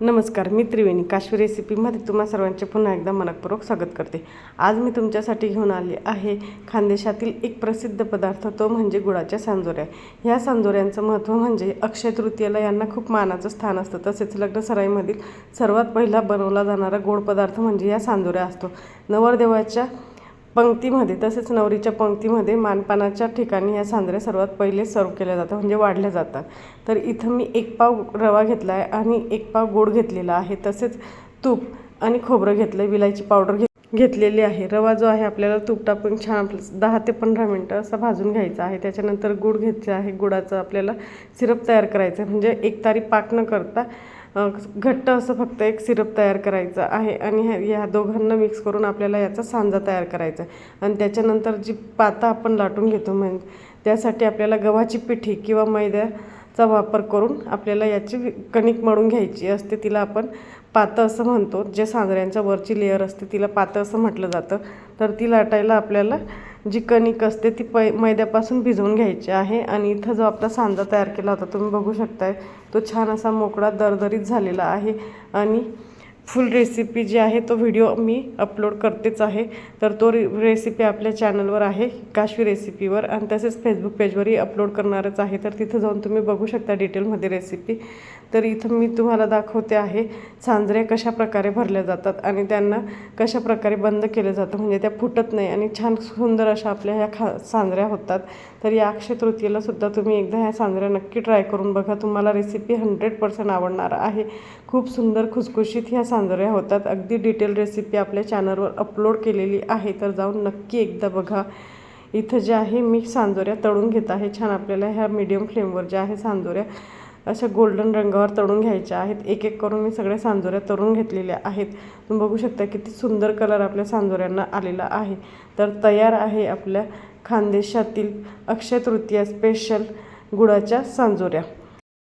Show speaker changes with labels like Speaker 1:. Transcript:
Speaker 1: नमस्कार मी त्रिवेणी. काश्मीर रेसिपीमध्ये तुम्हा सर्वांचे पुन्हा एकदा मनपूर्वक स्वागत करते. आज मी तुमच्यासाठी घेऊन आले आहे खानदेशातील एक प्रसिद्ध पदार्थ तो म्हणजे गुळाच्या सांजोऱ्या. ह्या सांजोऱ्यांचं महत्त्व म्हणजे अक्षय तृतीयेला यांना खूप मानाचं स्थान असतं. तसेच लग्नसराईमधील सर्वात पहिला बनवला जाणारा गोड पदार्थ म्हणजे या सांजोऱ्या असतो. नवरदेवाच्या पंक्तीमध्ये तसेच नवरीच्या पंक्तीमध्ये मानपानाच्या ठिकाणी ह्या सांजऱ्या सर्वात पहिले सर्व केल्या जातात म्हणजे वाढल्या जातात. तर इथं मी एक पाव रवा घेतला आहे आणि एक पाव गोड घेतलेला आहे. तसेच तूप आणि खोबरं घेतलं आहे विलायची पावडर घेत घेतलेली आहे. रवा जो आहे आपल्याला तूप टाकून छान आपलं दहा ते पंधरा मिनटं असा भाजून घ्यायचा आहे. त्याच्यानंतर गुड घ्यायचं आहे. गुडाचं आपल्याला सिरप तयार करायचं आहे म्हणजे एक तारी पाक न करता घट्ट असं फक्त एक सिरप तयार करायचं आहे आणि ह्या ह्या दोघांना मिक्स करून आपल्याला याचा सांजा तयार करायचा आहे. आणि त्याच्यानंतर जी पाता आपण लाटून घेतो म्हणजे त्यासाठी आपल्याला गव्हाची पिठी किंवा मैद्याचा वापर करून आपल्याला याची कणिक मळून घ्यायची असते तिला आपण पातं असं म्हणतो. जे सांजऱ्यांच्या वरची लेअर असते तिला पातं असं म्हटलं जातं. तर ती लाटायला आपल्याला जी कणिक असते ती पै मैद्यापासून भिजवून घ्यायची आहे आणि इथं जो आपला सांजा तयार केला होता तुम्ही बघू शकताय तो छान असा मोकळा दरदरीत झालेला आहे. आणि फुल रेसिपी जी आहे तो व्हिडिओ मी अपलोड करतेच आहे. तर तो रे रेसिपी आपल्या चॅनलवर आहे काशवी रेसिपीवर आणि तसेच फेसबुक पेजवरही अपलोड करणारच आहे. तर तिथं जाऊन तुम्ही बघू शकता डिटेलमध्ये रेसिपी तर इथं मी तुम्हाला दाखवते आहे सांजऱ्या कशा प्रकारे भरल्या जातात आणि त्यांना कशा प्रकारे बंद केलं जातं. म्हणजे त्या फुटत नाही आणि छान सुंदर अशा आपल्या ह्या खा सांजऱ्या होतात. तर या अक्षय तृतीयेला सुद्धा तुम्ही एकदा ह्या सांजऱ्या नक्की ट्राय करून बघा. तुम्हाला रेसिपी हंड्रेड पर्सेंट आवडणार आहे. खूप सुंदर खुसखुशीत ह्या सांजोऱ्या होतात. अगदी डिटेल रेसिपी आपल्या चॅनलवर अपलोड केलेली आहे तर जाऊन नक्की एकदा बघा. इथं जे आहे मी सांजोऱ्या तळून घेत आहे. छान आपल्याला ह्या मीडियम फ्लेमवर ज्या आहे सांजोऱ्या अशा गोल्डन रंगावर तळून घ्यायच्या आहेत. एक एक करून मी सगळ्या सांजोऱ्या तळून घेतलेल्या आहेत. तुम्ही बघू शकता किती सुंदर कलर आपल्या सांजोऱ्यांना आलेला आहे. तर तयार आहे आपल्या खानदेशातील अक्षय तृतीया स्पेशल गुळाच्या सांजोऱ्या.